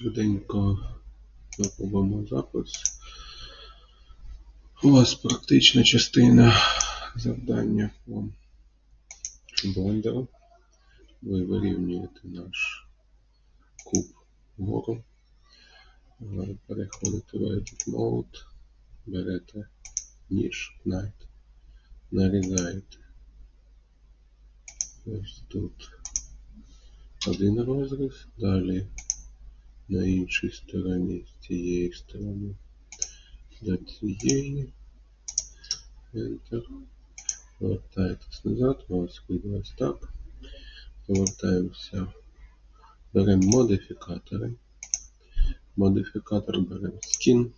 швиденько робимо запис. У вас практична частина завдання по блендеру. Ви вирівнюєте наш куб вгору. Переходите в Edit Mode, берете ніж, knife, нарізаєте. Ось тут один розріз, далі на іншій стороні, з цієї сторони до цієї. Enter. Повертаєтесь назад, у вас вийде ось так. Повертаємося. Беремо модифікатори. Модифікатор беремо Skin.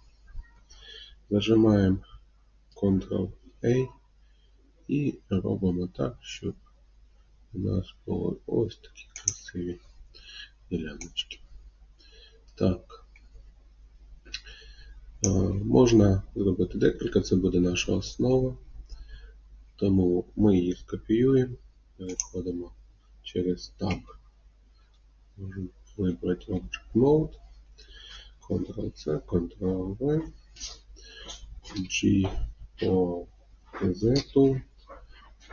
Зажимаємо Ctrl-A і робимо так, щоб у нас були ось такі красиві діляночки. Так. Е, Можна зробити декілька, це буде наша основа. Тому ми її скопіюємо, переходимо через Tab. Можемо вибрати Object Mode, Ctrl-C, Ctrl-V, G по Z,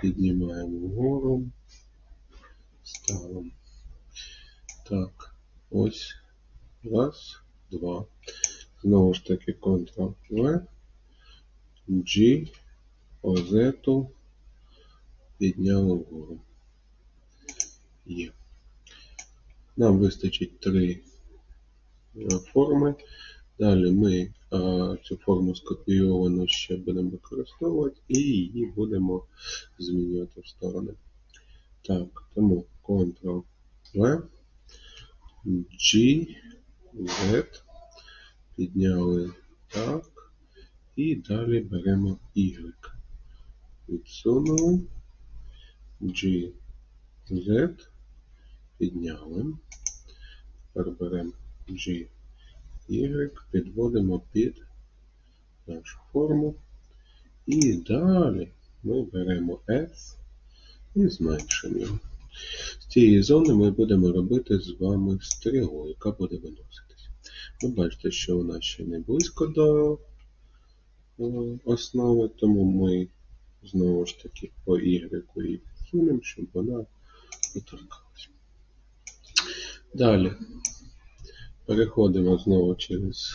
піднімаємо вгору, ставимо. Так, ось. Раз, два. Знову ж таки Ctrl-V, G, по Z, підняли вгору. Є. Нам вистачить три е, форми. Далі ми а, цю форму скопійовану ще будемо використовувати і її будемо змінювати в сторони. Так, тому Ctrl-V, G, Z, підняли так, і далі беремо Y. Відсунули, G, Z, підняли. Тепер беремо G, Y, підводимо під нашу форму. І далі ми беремо S і зменшимо його. З цієї зони ми будемо робити з вами стрілу, яка буде виноситись. Ви бачите, що вона ще не близько до е, основи, тому ми знову ж таки по Y її підсунемо, щоб вона доторкалась. Далі переходимо знову через.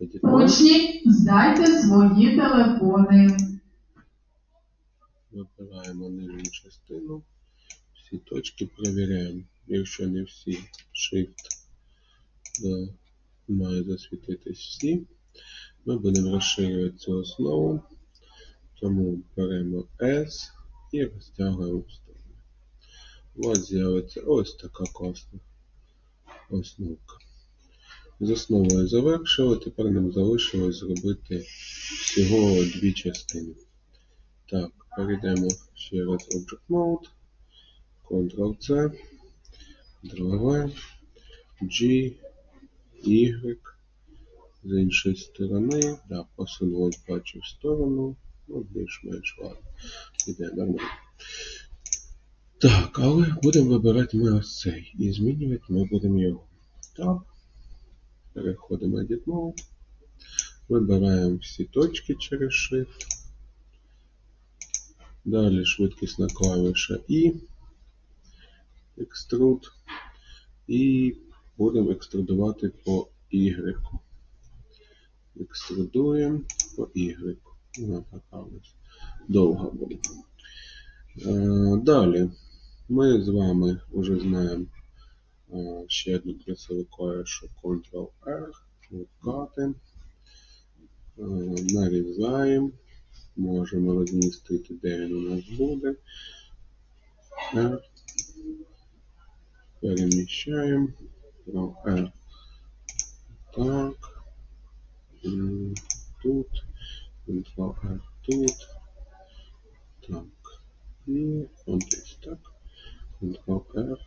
Edit Учні, здайте свої телефони. Вибираємо нижню частину, всі точки перевіряємо. Якщо не всі, Shift да, має засвітитись всі. Ми будемо розширювати цю основу, тому беремо S і розтягуємо в сторону. Вас з'явиться ось така класна основка. З основою завершили, тепер нам залишилось зробити всього дві частини. Так, перейдемо ще раз в Object Mode, Ctrl-C, Ctrl-V, G, Y, з іншої сторони, да, посунулось, бачу, в сторону, ну, більш-менш ладно, іде нормально. Так, але будемо вибирати ми ось цей, і змінювати ми будемо його. Так, переходимо Edit Mode, вибираємо всі точки через Shift, Далі швидкісна клавіша І, екструд, і будемо екструдувати по Y. Екструдуємо по Y. Вона така ось довга буде. Е, Далі ми з вами вже знаємо е, ще одну красиву клавішу Ctrl-R, відкати, Е, нарізаємо. Можемо розмістити, де він у нас буде. R. Переміщаємо. Ctrl R. Так. Тут. R тут. Так. И вот здесь так. Ctrl R.